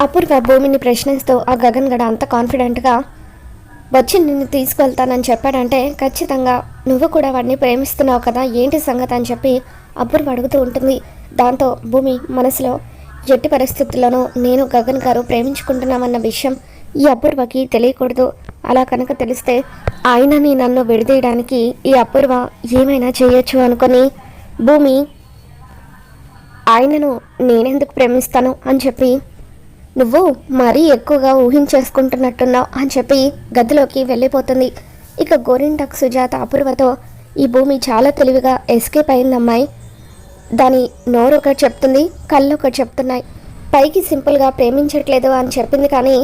అపూర్వ భూమిని ప్రశ్నిస్తూ ఆ గగన్ గడ అంత కాన్ఫిడెంట్గా వచ్చి నిన్ను తీసుకెళ్తానని చెప్పాడంటే ఖచ్చితంగా నువ్వు కూడా వాడిని ప్రేమిస్తున్నావు కదా ఏంటి సంగతి? అని చెప్పి అపూర్వ అడుగుతూ ఉంటుంది. దాంతో భూమి మనసులో ఎట్టి పరిస్థితుల్లోనూ నేను గగన్ గారు ప్రేమించుకుంటున్నామన్న విషయం ఈ అపూర్వకి తెలియకూడదు. అలా కనుక తెలిస్తే ఆయనని నన్ను విడదీయడానికి ఈ అపూర్వ ఏమైనా చేయొచ్చు అనుకొని భూమి ఆయనను నేనెందుకు ప్రేమిస్తాను? అని చెప్పి నువ్వు మరీ ఎక్కువగా ఊహించేసుకుంటున్నట్టున్నావు అని చెప్పి గదిలోకి వెళ్ళిపోతుంది. ఇక గోరింటక్ సుజాత అపూర్వతో ఈ భూమి చాలా తెలివిగా ఎస్కేప్ అయింది అమ్మాయి దాని నోరు ఒకటి చెప్తుంది కళ్ళు ఒకటి చెప్తున్నాయి. పైకి సింపుల్గా ప్రేమించట్లేదు అని చెప్పింది కానీ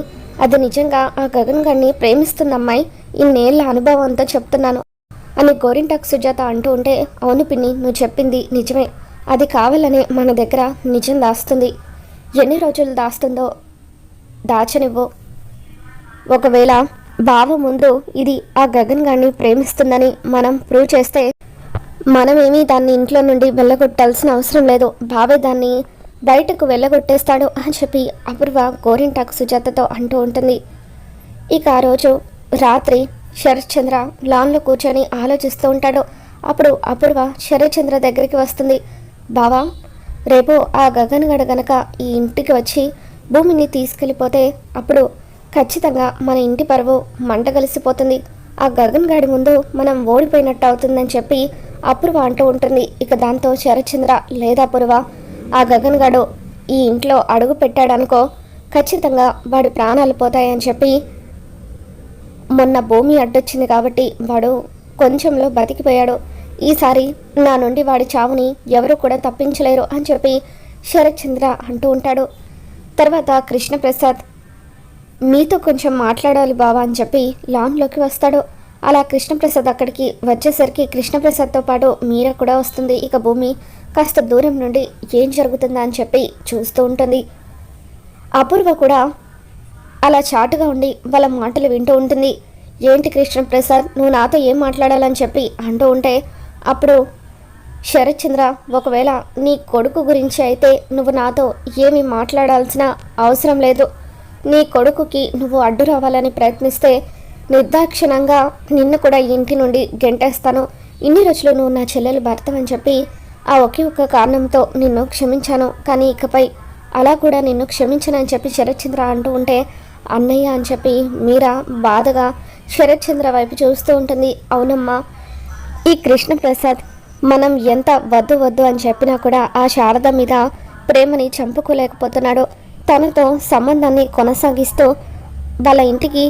అది నిజంగా ఆ గగన్ గారిని ప్రేమిస్తుంది అమ్మాయి ఇన్నేళ్ళ అనుభవంతో చెప్తున్నాను అని గోరింటాక్ సుజాత అంటూ ఉంటే అవును పిన్ని నువ్వు చెప్పింది నిజమే. అది కావాలనే మన దగ్గర నిజం దాస్తుంది. ఎన్ని రోజులు దాస్తుందో దాచనివ్వు. ఒకవేళ బావ ముందు ఇది ఆ గగన్ గారిని ప్రేమిస్తుందని మనం ప్రూవ్ చేస్తే మనమేమీ దాన్ని ఇంట్లో నుండి వెళ్ళగొట్టాల్సిన అవసరం లేదు. బావే దాన్ని బయటకు వెళ్ళగొట్టేస్తాడు అని చెప్పి అపూర్వ గోరింటాకు సుజాతతో అంటూ ఉంటుంది. ఇక ఆ రోజు రాత్రి శరత్చంద్ర లాన్లో కూర్చొని ఆలోచిస్తూ ఉంటాడు. అప్పుడు అపూర్వ శరత్చంద్ర దగ్గరికి వస్తుంది. బావా రేపు ఆ గగన్ గడ గనక ఈ ఇంటికి వచ్చి భూమిని తీసుకెళ్ళిపోతే అప్పుడు ఖచ్చితంగా మన ఇంటి పరువు మంట కలిసిపోతుంది. ఆ గగన్ గాడి ముందు మనం ఓడిపోయినట్టు అవుతుందని చెప్పి అపూర్వ అంటూ ఉంటుంది. ఇక దాంతో శరచంద్ర లేదా అపూర్వ ఆ గగన్ గాడు ఈ ఇంట్లో అడుగు పెట్టాడనుకో ఖచ్చితంగా వాడి ప్రాణాలు పోతాయని చెప్పి మొన్న భూమి అడ్డొచ్చింది కాబట్టి వాడు కొంచెంలో బతికిపోయాడు. ఈసారి నా నుండి వాడి చావుని ఎవరు కూడా తప్పించలేరు అని చెప్పి శరత్చంద్ర అంటూ ఉంటాడు. తర్వాత కృష్ణప్రసాద్ మీతో కొంచెం మాట్లాడాలి బావా అని చెప్పి లాన్లోకి వస్తాడు. అలా కృష్ణప్రసాద్ అక్కడికి వచ్చేసరికి కృష్ణప్రసాద్తో పాటు మీరా కూడా వస్తుంది. ఇక భూమి కాస్త దూరం నుండి ఏం జరుగుతుందా అని చెప్పి చూస్తూ ఉంటుంది. అపూర్వ కూడా అలా చాటుగా ఉండి వాళ్ళ మాటలు వింటూ ఉంటుంది. ఏంటి కృష్ణప్రసాద్ నువ్వు నాతో ఏం మాట్లాడాలని చెప్పి అంటూ ఉంటే అప్పుడు శరత్చంద్ర ఒకవేళ నీ కొడుకు గురించి అయితే నువ్వు నాతో ఏమి మాట్లాడాల్సిన అవసరం లేదు. నీ కొడుకుకి నువ్వు అడ్డు రావాలని ప్రయత్నిస్తే నిర్దాక్షిణంగా నిన్ను కూడా ఇంటి నుండి గెంటేస్తాను. ఇన్ని రోజులు నువ్వు నా చెల్లెలు భర్తమని చెప్పి ఆ ఒకే ఒక్క కారణంతో నిన్ను క్షమించాను. కానీ ఇకపై అలా కూడా నిన్ను క్షమించనని చెప్పి శరత్చంద్ర అంటూ ఉంటే అన్నయ్య అని చెప్పి మీరా బాధగా శరత్చంద్ర వైపు చూస్తూ ఉంటుంది. అవునమ్మా ఈ కృష్ణప్రసాద్ మనం ఎంత వద్దు వద్దు అని చెప్పినా కూడా ఆ శారద మీద ప్రేమని చంపుకోలేకపోతున్నాడు. తనతో సంబంధాన్ని కొనసాగిస్తూ వాళ్ళ ఇంటికి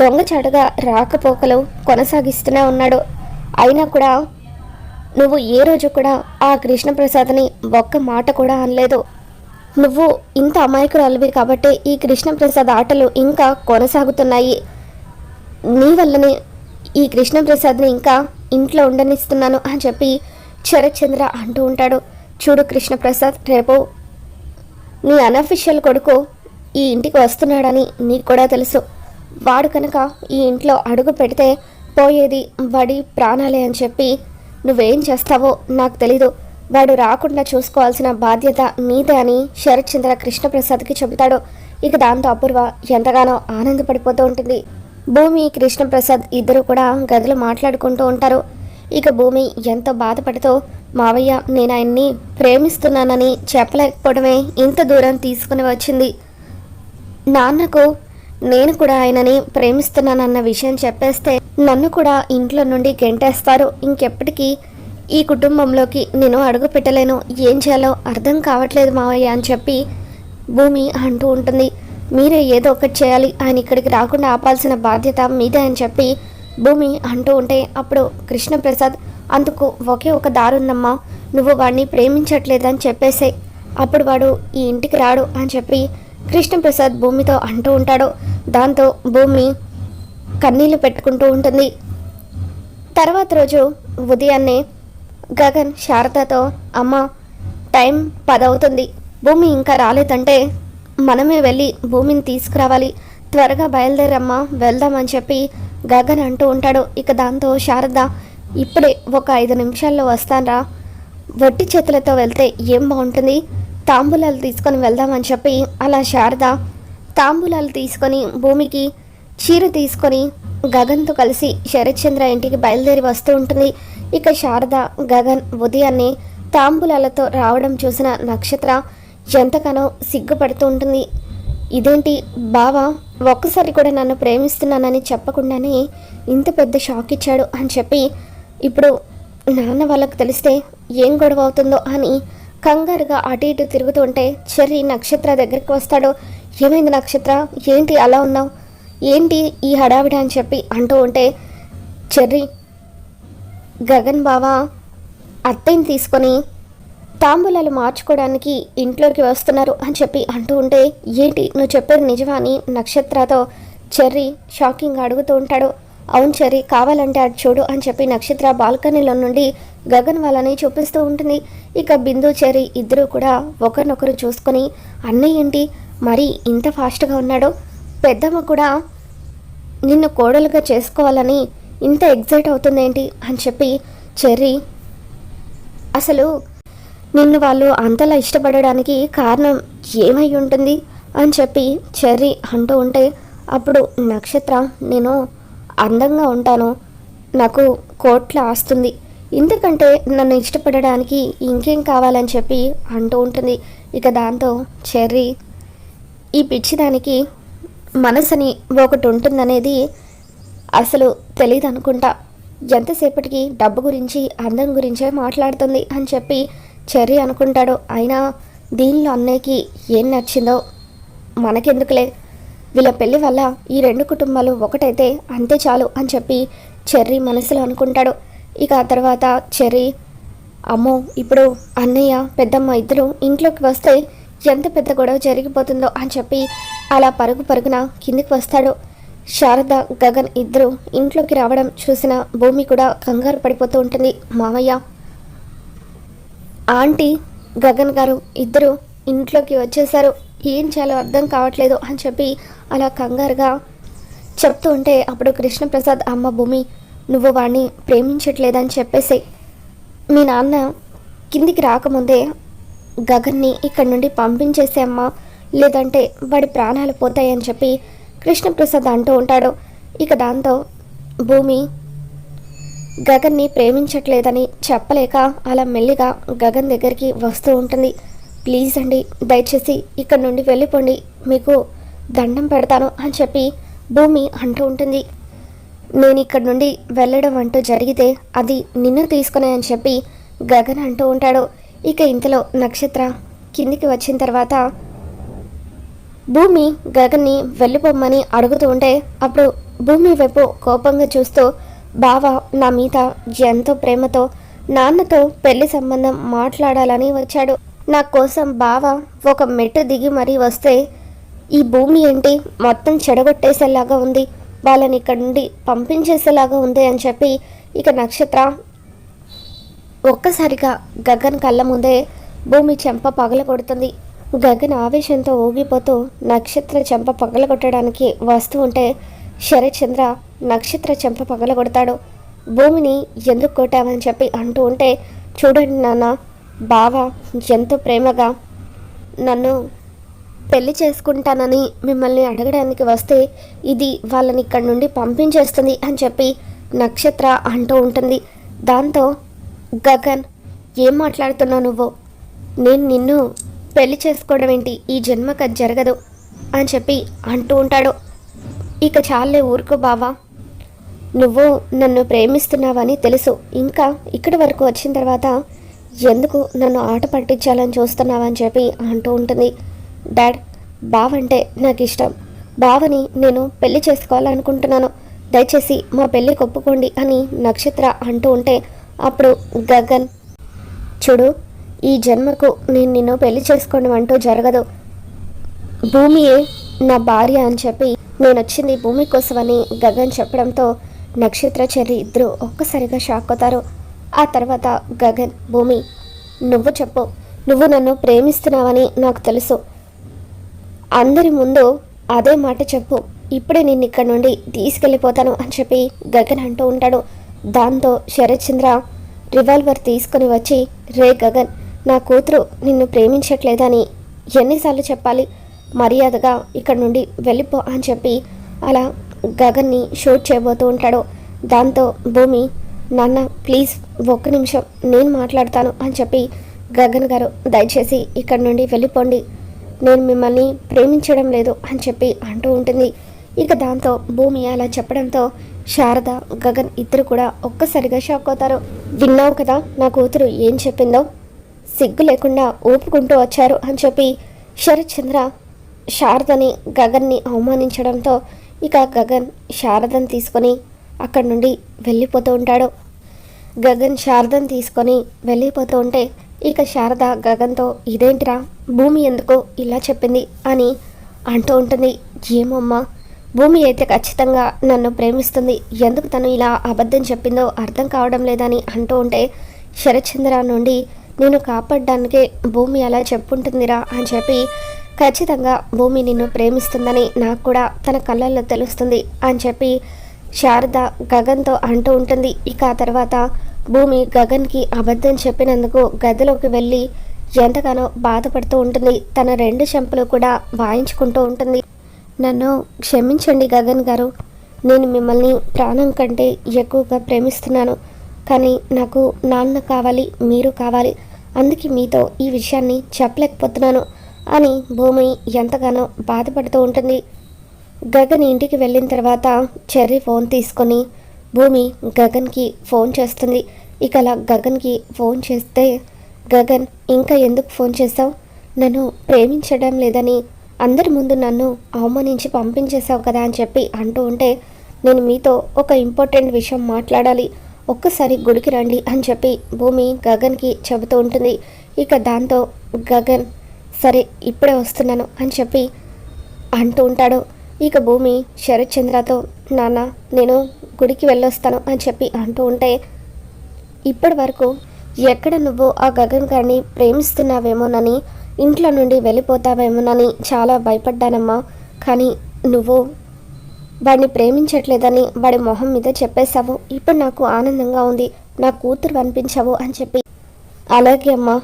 దొంగచాటుగా రాకపోకలు కొనసాగిస్తూనే ఉన్నాడు. అయినా కూడా నువ్వు ఏ రోజు కూడా ఆ కృష్ణప్రసాద్ని ఒక్క మాట కూడా అనలేదు. నువ్వు ఇంత అమాయకురాలివి కాబట్టి ఈ కృష్ణప్రసాద్ ఆటలు ఇంకా కొనసాగుతున్నాయి. నీ వల్లనే ఈ కృష్ణప్రసాద్ని ఇంకా ఇంట్లో ఉండనిస్తున్నాను అని చెప్పి శరత్చంద్ర అంటూ ఉంటాడు. చూడు కృష్ణప్రసాద్ రేపు నీ అనఫిషియల్ కొడుకు ఈ ఇంటికి వస్తున్నాడని నీకు కూడా తెలుసు. వాడు కనుక ఈ ఇంట్లో అడుగు పెడితే పోయేది వాడి ప్రాణాలే అని చెప్పి నువ్వేం చేస్తావో నాకు తెలీదు. వాడు రాకుండా చూసుకోవాల్సిన బాధ్యత నీదే అని శరత్చంద్ర కృష్ణప్రసాద్కి చెబుతాడు. ఇక దాంతో అపూర్వ ఎంతగానో ఆనందపడిపోతూ ఉంటుంది. భూమి కృష్ణప్రసాద్ ఇద్దరు కూడా గదిలో మాట్లాడుకుంటూ ఉంటారు. ఇక భూమి ఎంతో బాధపడుతూ మావయ్య నేను ఆయన్ని ప్రేమిస్తున్నానని చెప్పలేకపోవడమే ఇంత దూరం తీసుకుని వచ్చింది. నాన్నకు నేను కూడా ఆయనని ప్రేమిస్తున్నానన్న విషయం చెప్పేస్తే నన్ను కూడా ఇంట్లో నుండి గెంటేస్తారు. ఇంకెప్పటికీ ఈ కుటుంబంలోకి నేను అడుగు పెట్టలేను. ఏం చేయాలో అర్థం కావట్లేదు మావయ్య అని చెప్పి భూమి అంటూ ఉంటుంది. మీరే ఏదో ఒకటి చేయాలి. ఆయన ఇక్కడికి రాకుండా ఆపాల్సిన బాధ్యత మీదే అని చెప్పి భూమి అంటూ ఉంటే అప్పుడు కృష్ణప్రసాద్ అందుకు ఒకే ఒక దారుందమ్మా నువ్వు వాడిని ప్రేమించట్లేదని చెప్పేసే. అప్పుడు వాడు ఈ ఇంటికి రాడు అని చెప్పి కృష్ణప్రసాద్ భూమితో అంటూ ఉంటాడు. దాంతో భూమి కన్నీళ్ళు పెట్టుకుంటూ ఉంటుంది. తర్వాత రోజు ఉదయాన్నే గగన్ శారదతో అమ్మ టైం పదవుతుంది. భూమి ఇంకా రాలేదంటే మనమే వెళ్ళి భూమిని తీసుకురావాలి. త్వరగా బయలుదేరమ్మా వెళ్దామని చెప్పి గగన్ అంటూ ఉంటాడు. ఇక దాంతో శారద ఇప్పుడే ఒక ఐదు నిమిషాల్లో వస్తానరా. వట్టి చేతులతో వెళ్తే ఏం బాగుంటుంది? తాంబూలాలు తీసుకొని వెళ్దామని చెప్పి అలా శారద తాంబూలాలు తీసుకొని భూమికి చీర తీసుకొని గగన్తో కలిసి శరత్చంద్ర ఇంటికి బయలుదేరి వస్తూ ఉంటుంది. ఇక శారద గగన్ ఉదయాన్నే తాంబూలాలతో రావడం చూసిన నక్షత్ర ఎంతగానో సిగ్గుపడుతూ ఉంటుంది. ఇదేంటి బావ ఒక్కసారి కూడా నన్ను ప్రేమిస్తున్నానని చెప్పకుండానే ఇంత పెద్ద షాక్ ఇచ్చాడు అని చెప్పి ఇప్పుడు నాన్న వాళ్ళకు తెలిస్తే ఏం గొడవ అవుతుందో అని కంగారుగా అటు ఇటు తిరుగుతూ ఉంటే చెర్రి నక్షత్ర దగ్గరికి వస్తాడు. ఏమైంది నక్షత్ర? ఏంటి అలా ఉన్నావు? ఏంటి ఈ హడావిడి అని చెప్పి అంటూ ఉంటే చెర్రి గగన్ బావ అత్తయ్యని తీసుకొని తాంబూలాలు మార్చుకోవడానికి ఇంట్లోకి వస్తున్నారు అని చెప్పి అంటూ ఉంటే ఏంటి? నువ్వు చెప్పేది నిజమా? అని నక్షత్రతో చెర్రీ షాకింగ్ అడుగుతూ ఉంటాడు. అవును చెర్రీ కావాలంటే అటు చూడు అని చెప్పి నక్షత్ర బాల్కనీలో నుండి గగన్ వాళ్ళని చూపిస్తూ ఉంటుంది. ఇక బిందు చెర్రి ఇద్దరు కూడా ఒకరినొకరు చూసుకొని అన్నయ్య ఏంటి? మరి ఇంత ఫాస్ట్గా ఉన్నాడు? పెద్దమ్మ కూడా నిన్ను కోడలుగా చేసుకోవాలని ఇంత ఎగ్జైట్ అవుతుందేంటి? అని చెప్పి చెర్రీ అసలు నిన్ను వాళ్ళు అంతలా ఇష్టపడడానికి కారణం ఏమై ఉంటుంది? అని చెప్పి చెర్రీ అంటూ ఉంటే అప్పుడు నక్షత్ర నేను అందంగా ఉంటాను. నాకు కోట్ల ఆస్తుంది. ఎందుకంటే నన్ను ఇష్టపడడానికి ఇంకేం కావాలని చెప్పి అంటూ ఉంటుంది. ఇక దాంతో చెర్రీ ఈ పిచ్చిదానికి మనసని ఒకటి ఉంటుందనేది అసలు తెలియదు అనుకుంటా ఎంతసేపటికి డబ్బు గురించి అందం గురించే మాట్లాడుతుంది అని చెప్పి చెర్రీ అనుకుంటాడు. అయినా దీనిలో అన్నయ్యకి ఏం నచ్చిందో మనకెందుకులే. వీళ్ళ పెళ్ళి వల్ల ఈ రెండు కుటుంబాలు ఒకటైతే అంతే చాలు అని చెప్పి చెర్రీ మనసులో అనుకుంటాడు. ఇక ఆ తర్వాత చెర్రీ అమ్మో ఇప్పుడు అన్నయ్య పెద్దమ్మ ఇద్దరు ఇంట్లోకి వస్తే ఎంత పెద్ద గొడవ జరిగిపోతుందో అని చెప్పి అలా పరుగు పరుగున కిందికి వస్తాడు. శారద గగన్ ఇద్దరు ఇంట్లోకి రావడం చూసిన భూమి కూడా కంగారు పడిపోతూ ఉంటుంది. మామయ్య ఆంటీ గగన్ గారు ఇద్దరు ఇంట్లోకి వచ్చేసారు ఏం చేయాలో అర్థం కావట్లేదు అని చెప్పి అలా కంగారుగా చెప్తూ ఉంటే అప్పుడు కృష్ణప్రసాద్ అమ్మ భూమి నువ్వు వాడిని ప్రేమించట్లేదని చెప్పేసి మీ నాన్న కిందికి రాకముందే గగన్ని ఇక్కడి నుండి పంపించేసే అమ్మ లేదంటే వాడి ప్రాణాలు పోతాయని చెప్పి కృష్ణప్రసాద్ అంటూ ఉంటాడు. ఇక దాంతో భూమి గగన్ని ప్రేమించట్లేదని చెప్పలేక అలా మెల్లిగా గగన్ దగ్గరికి వస్తూ ఉంటుంది. ప్లీజ్ అండి దయచేసి ఇక్కడ నుండి వెళ్ళిపోండి. మీకు దండం పెడతాను అని చెప్పి భూమి అంటూ ఉంటుంది. నేను ఇక్కడ నుండి వెళ్ళడం అంటూ జరిగితే అది నిన్ను తీసుకునే అని చెప్పి గగన్ అంటూ ఉంటాడు. ఇక ఇంతలో నక్షత్ర కిందికి వచ్చిన తర్వాత భూమి గగన్ని వెళ్ళిపోమ్మని అడుగుతూ ఉంటే అప్పుడు భూమి వైపు కోపంగా చూస్తూ బావ నా మీద ఎంతో ప్రేమతో నాన్నతో పెళ్ళి సంబంధం మాట్లాడాలని వచ్చాడు. నా కోసం బావ ఒక మెట్టు దిగి మరీ వస్తే ఈ భూమి ఏంటి? మొత్తం చెడగొట్టేసేలాగా ఉంది. వాళ్ళని ఇక్కడ నుండి పంపించేసేలాగా ఉంది అని చెప్పి ఇక నక్షత్ర ఒక్కసారిగా గగన్ కళ్ళ ముందే భూమి చెంప పగల కొడుతుంది గగన్ ఆవేశంతో ఊగిపోతూ నక్షత్ర చెంప పగలగొట్టడానికి వస్తూ ఉంటే శరచంద్ర నక్షత్ర చెంప పగలగొడతాడు. భూమిని ఎందుకు కొట్టావని చెప్పి అంటూ ఉంటే చూడండి నాన్న బావ ఎంతో ప్రేమగా నన్ను పెళ్ళి చేసుకుంటానని మిమ్మల్ని అడగడానికి వస్తే ఇది వాళ్ళని ఇక్కడి నుండి పంపించేస్తుంది అని చెప్పి నక్షత్ర అంటూ ఉంటుంది. దాంతో గగన్ ఏం మాట్లాడుతున్నావు నువ్వు? నేను నిన్ను పెళ్ళి చేసుకోవడం ఏంటి? ఈ జన్మకు అది జరగదు అని చెప్పి అంటూ ఉంటాడు. ఇక చాలే ఊరుకో బావా. నువ్వు నన్ను ప్రేమిస్తున్నావని తెలుసు. ఇంకా ఇక్కడి వరకు వచ్చిన తర్వాత ఎందుకు నన్ను ఆట పట్టించాలని చూస్తున్నావని చెప్పి అంటూ ఉంటుంది. డాడ్ బావంటే నాకు ఇష్టం. బావని నేను పెళ్ళి చేసుకోవాలనుకుంటున్నాను. దయచేసి మా పెళ్ళి ఒప్పుకోండి అని నక్షత్ర అంటూ ఉంటే అప్పుడు గగన్ చూడు ఈ జన్మకు నేను నిన్ను పెళ్ళి చేసుకోవడం అంటూ జరగదు. భూమియే నా భార్య అని చెప్పి నేను వచ్చింది భూమి కోసమని గగన్ చెప్పడంతో నక్షత్ర చెల్లి ఇద్దరు ఒక్కసారిగా షాక్ అవుతారు. ఆ తర్వాత గగన్ భూమి నువ్వు చెప్పు. నువ్వు నన్ను ప్రేమిస్తున్నావని నాకు తెలుసు. అందరి ముందు అదే మాట చెప్పు. ఇప్పుడే నిన్ను ఇక్కడ నుండి తీసుకెళ్ళిపోతాను అని చెప్పి గగన్ అంటూ ఉంటాడు. దాంతో శరత్చంద్ర రివాల్వర్ తీసుకొని వచ్చి రే గగన్ నా కూతురు నిన్ను ప్రేమించట్లేదని ఎన్నిసార్లు చెప్పాలి. మర్యాదగా ఇక్కడ నుండి వెళ్ళిపో అని చెప్పి అలా గగన్ని షూట్ చేయబోతూ ఉంటాడు. దాంతో భూమి నాన్న ప్లీజ్ ఒక్క నిమిషం నేను మాట్లాడతాను అని చెప్పి గగన్ గారు దయచేసి ఇక్కడ నుండి వెళ్ళిపోండి. నేను మిమ్మల్ని ప్రేమించడం లేదు అని చెప్పి అంటూ ఉంటుంది. ఇక దాంతో భూమి అలా చెప్పడంతో శారద గగన్ ఇద్దరు కూడా ఒక్కసారిగా షాక్ అవుతారు. విన్నావు కదా నా కూతురు ఏం చెప్పిందో? సిగ్గు లేకుండా ఊపుకుంటూ వచ్చారు అని చెప్పి శరత్ చంద్ర శారదని గగన్ని అవమానించడంతో ఇక గగన్ శారదని తీసుకొని అక్కడి నుండి వెళ్ళిపోతూ ఉంటాడు. గగన్ శారదని తీసుకొని వెళ్ళిపోతూ ఉంటే ఇక శారద గగన్తో ఇదేంటిరా? భూమి ఎందుకు ఇలా చెప్పింది? అని అంటూ ఉంటుంది. ఏమమ్మా? భూమి అయితే ఖచ్చితంగా నన్ను ప్రేమిస్తుంది. ఎందుకు తను ఇలా అబద్ధం చెప్పిందో అర్థం కావడం లేదని అంటూ ఉంటే శరచంద్ర నుండి నేను కాపాడడానికే భూమి అలా చెప్పుంటుందిరా అని చెప్పి ఖచ్చితంగా భూమి నిన్ను ప్రేమిస్తుందని నాకు కూడా తన కళ్ళల్లో తెలుస్తుంది అని చెప్పి శారద గగన్తో అంటూ ఉంటుంది. ఇక ఆ తర్వాత భూమి గగన్కి అబద్ధం చెప్పినందుకు గదిలోకి వెళ్ళి ఎంతగానో బాధపడుతూ ఉంటుంది. తన రెండు చెంపలు కూడా వాయించుకుంటూ ఉంటుంది. నన్ను క్షమించండి గగన్ గారు. నేను మిమ్మల్ని ప్రాణం కంటే ఎక్కువగా ప్రేమిస్తున్నాను. కానీ నాకు నాన్న కావాలి మీరు కావాలి. అందుకే మీతో ఈ విషయాన్ని చెప్పలేకపోతున్నాను. అని భూమి ఎంతగానో బాధపడుతూ ఉంటుంది. గగన్ ఇంటికి వెళ్ళిన తర్వాత చెర్రీ ఫోన్ తీసుకొని భూమి గగన్కి ఫోన్ చేస్తుంది. ఇక అలా గగన్కి ఫోన్ చేస్తే గగన్ ఇంకా ఎందుకు ఫోన్ చేస్తావు నన్ను ప్రేమించడం లేదని అందరి ముందు నన్ను అవమానించి పంపించేశావు కదా అని చెప్పి అంటూ ఉంటే నేను మీతో ఒక ఇంపార్టెంట్ విషయం మాట్లాడాలి. ఒక్కసారి గుడికి రండి అని చెప్పి భూమి గగన్కి చెబుతూ ఉంటుంది. ఇక దాంతో గగన్ సరే ఇప్పుడే వస్తున్నాను అని చెప్పి అంటూ ఉంటాడు. ఇక భూమి శరత్ చంద్రతో నాన్న నేను గుడికి వెళ్ళొస్తాను అని చెప్పి అంటూ ఉంటే ఇప్పటి వరకు ఎక్కడ నువ్వు ఆ గగన్ గారిని ప్రేమిస్తున్నావేమోనని ఇంట్లో నుండి వెళ్ళిపోతావేమోనని చాలా భయపడ్డానమ్మా. కానీ నువ్వు వాడిని ప్రేమించట్లేదని వాడి మొహం మీద చెప్పేశావు. ఇప్పుడు నాకు ఆనందంగా ఉంది. నా కూతురు అనిపించావు అని చెప్పి అలాగే అమ్మా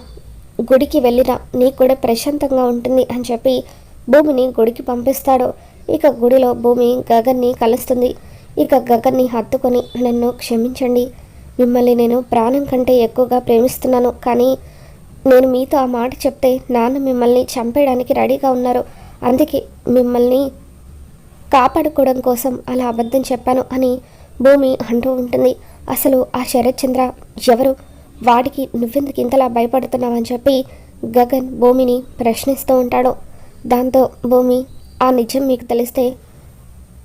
గుడికి వెళ్ళిరా నీకు కూడా ప్రశాంతంగా ఉంటుంది అని చెప్పి భూమిని గుడికి పంపిస్తాడు. ఇక గుడిలో భూమి గగన్ని కలుస్తుంది. ఇక గగన్ని హత్తుకొని నన్ను క్షమించండి. మిమ్మల్ని నేను ప్రాణం కంటే ఎక్కువగా ప్రేమిస్తున్నాను. కానీ నేను మీతో ఆ మాట చెప్తే నాన్న మిమ్మల్ని చంపేయడానికి రెడీగా ఉన్నారు. అందుకే మిమ్మల్ని కాపాడుకోవడం కోసం అలా అబద్ధం చెప్పాను అని భూమి అంటూ ఉంటుంది. అసలు ఆ శరత్ చంద్ర ఎవరు? వాడికి నువ్వెందుకు ఇంతలా భయపడుతున్నావని చెప్పి గగన్ భూమిని ప్రశ్నిస్తూ ఉంటాడు. దాంతో భూమి ఆ నిజం మీకు తెలిస్తే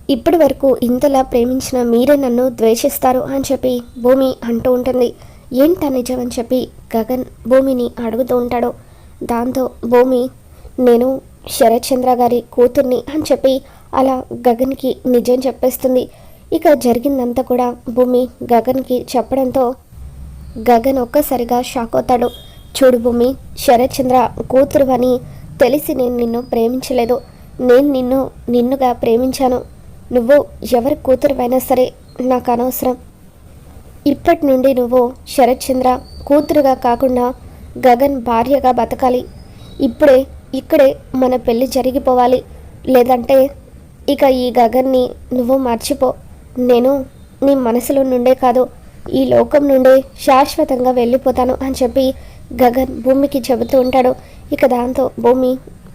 ఇప్పటి వరకు ఇంతలా ప్రేమించిన మీరే నన్ను ద్వేషిస్తారు అని చెప్పి భూమి అంటూ ఉంటుంది. ఏంటా నిజం? అని చెప్పి గగన్ భూమిని అడుగుతూ ఉంటాడు. దాంతో భూమి నేను శరత్చంద్ర గారి కూతుర్ని అని చెప్పి అలా గగన్కి నిజం చెప్పేస్తుంది. ఇక జరిగిందంతా కూడా భూమి గగన్కి చెప్పడంతో గగన్ ఒక్కసారిగా షాక్ అవుతాడు. చూడు భూమి శరత్చంద్ర కూతురు అని తెలిసి నేను నిన్ను ప్రేమించలేదు. నేను నిన్ను నిన్నుగా ప్రేమించాను. నువ్వు ఎవరి కూతురువైనా సరే నాకు అనవసరం. ఇప్పటి నుండి నువ్వు శరత్చంద్ర కూతురుగా కాకుండా గగన్ భార్యగా బతకాలి. ఇప్పుడే ఇక్కడే మన పెళ్ళి జరిగిపోవాలి. లేదంటే ఇక ఈ గగన్ని నువ్వు మర్చిపో. నేను నీ మనసులో నుండే కాదు. ఈ లోకం నుండి శాశ్వతంగా వెళ్ళిపోతాను అని చెప్పి గగన్ భూమికి చెబుతూ ఉంటాడు. ఇక దాంతో భూమి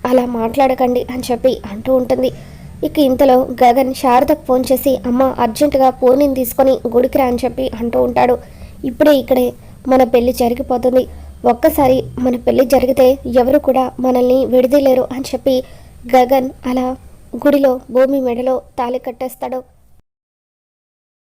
అలా మాట్లాడకండి అని చెప్పి అంటూ ఉంటుంది. ఇక ఇంతలో గగన్ శారదకు ఫోన్ చేసి అమ్మ అర్జెంటుగా పూర్ణిని తీసుకొని గుడికి రా అని చెప్పి అంటూ ఉంటాడు. ఇప్పుడే ఇక్కడే మన పెళ్ళి జరిగిపోతుంది. ఒక్కసారి మన పెళ్ళి జరిగితే ఎవరు కూడా మనల్ని విడదీలేరు అని చెప్పి గగన్ అలా గుడిలో భూమి మెడలో తాళి కట్టేస్తాడు.